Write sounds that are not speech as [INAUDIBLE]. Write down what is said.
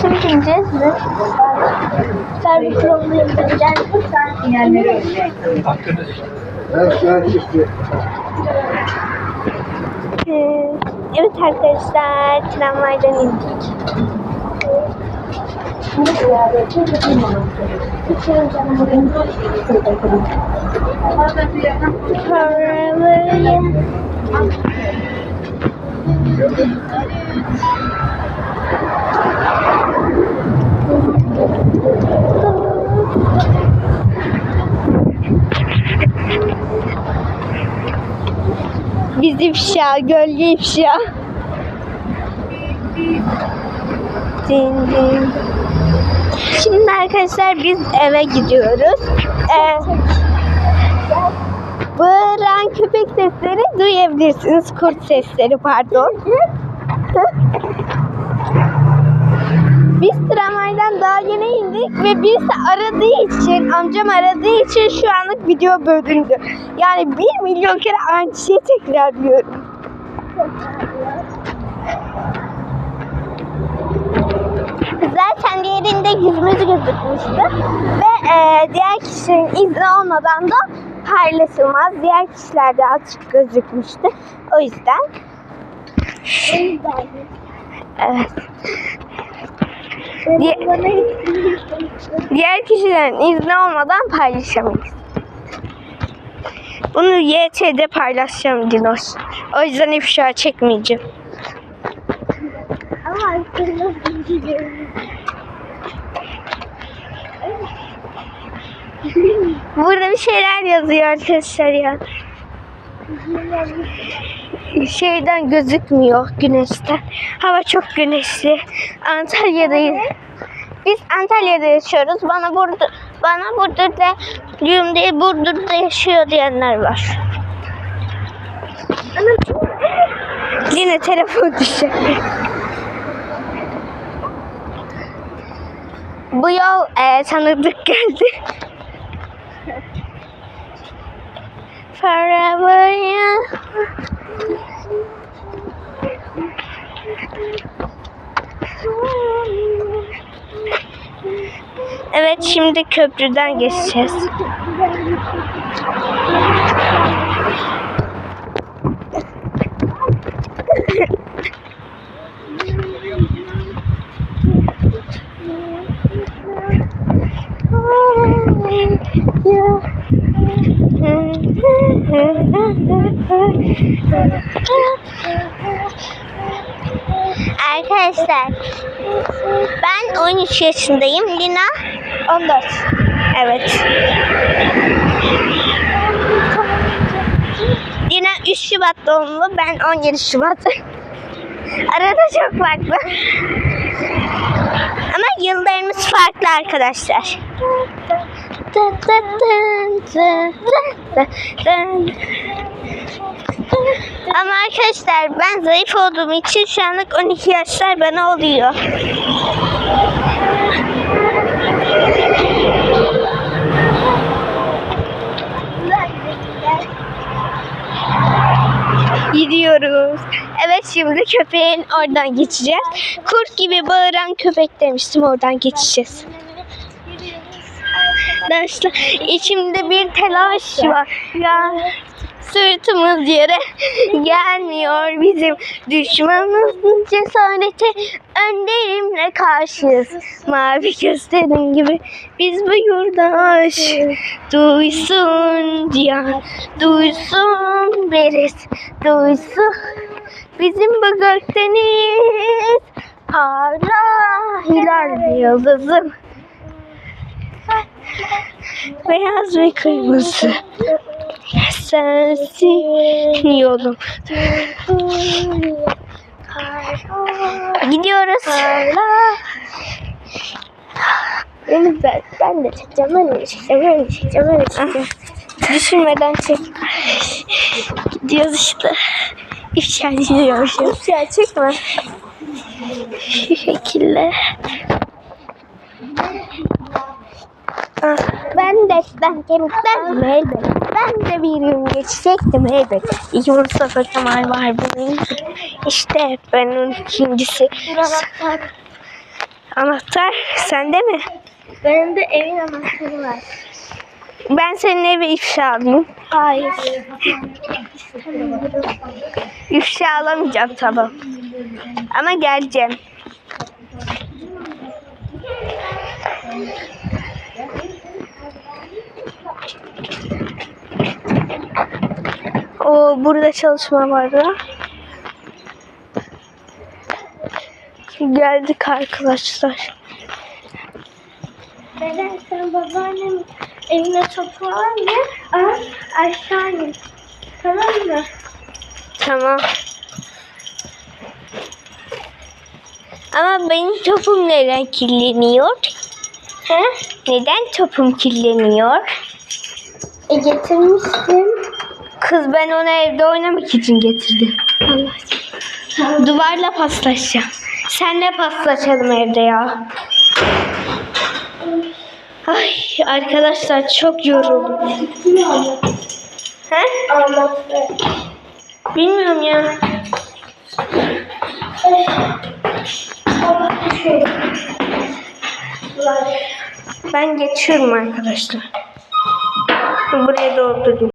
Şimdi bineceğiz mi? Servis indireceğiz. Ee, Evet arkadaşlar tramvaydan indik. Paraları Biz ifşa, gölge ifşa. Din din. Şimdi arkadaşlar biz eve gidiyoruz. Ee, bağıran köpek sesleri duyabilirsiniz. Kurt sesleri pardon. Biz tramvaydan daha yeni indik ve birisi aradığı için, amcam aradığı için şu anlık video bölündü. Yani bir milyon kere aynı şeyi tekrarlıyorum. Zaten diğerinde yüzümüz gözükmüştü. Ve e, diğer kişinin izni olmadan da paylaşılmaz. Diğer kişilerde açık gözükmüştü. O yüzden. Evet. Di- diğer kişilerin izni olmadan paylaşamayız. Bunu YT'de paylaşacağım Dinos. O yüzden ifşa çekmeyeceğim. Ama Burada bir şeyler yazıyor arkadaşlar ya. Şeyden gözükmüyor güneşten. Hava çok güneşli. Antalya'dayız. Biz Antalya'da yaşıyoruz. Bana burada bana Burdur'da diyorum diye Burdur'da yaşıyor diyenler var. Yine telefon düşecek. Bu yol e, tanıdık geldi. Forever young. Evet şimdi köprüden geçeceğiz. [LAUGHS] Arkadaşlar ben 13 yaşındayım. Lina 14. Evet. Lina 3 Şubat doğumlu. Ben 17 Şubat. Arada çok farklı. Ama yıllarımız farklı arkadaşlar. Ama arkadaşlar ben zayıf olduğum için şu anlık 12 yaşlar bana oluyor. Gidiyoruz. Evet şimdi köpeğin oradan geçeceğiz. Kurt gibi bağıran köpek demiştim oradan geçeceğiz. Arkadaşlar. İçimde bir telaş var. Ya sırtımız yere gelmiyor. Bizim düşmanımızın cesareti önlerimle karşıyız. Mavi gözlerim gibi biz bu yurdaş. Duysun cihan duysun beriz. Duysun bizim bu gökdeniz. Hala hilal yıldızım beyaz ve kırmızı sensin yolum. Gidiyoruz. Benim ben, ben de çekeceğim, ben de çekeceğim, ben de çekeceğim, ben de çekeceğim. Düşünmeden çek. Gidiyoruz işte. İfşa gidiyormuşum. İfşa çekme. Şu şekilde. Ben de etten kemikten mi elbet? Ben de bir gün geçecektim elbet. İki Mustafa Kemal var benim. İşte ben onun ikincisi. Anahtar. Anahtar sende mi? Benim de evin anahtarı var. Ben senin evi ifşa alayım. Hayır. İfşa alamayacağım tamam. Ama geleceğim. O burada çalışma var da. Geldik arkadaşlar. Neden sen babaannem evine toplan ve al aşağı in. Tamam mı? Tamam. Ama benim topum neden kirleniyor? He? Neden topum kirleniyor? E getirmiştim. Kız ben onu evde oynamak için getirdim. Allah Duvarla paslaşacağım. Senle paslaşalım evde ya. Ay arkadaşlar çok yoruldum. He? Bilmiyorum ya. Ben geçiyorum arkadaşlar. Buraya doldurayım.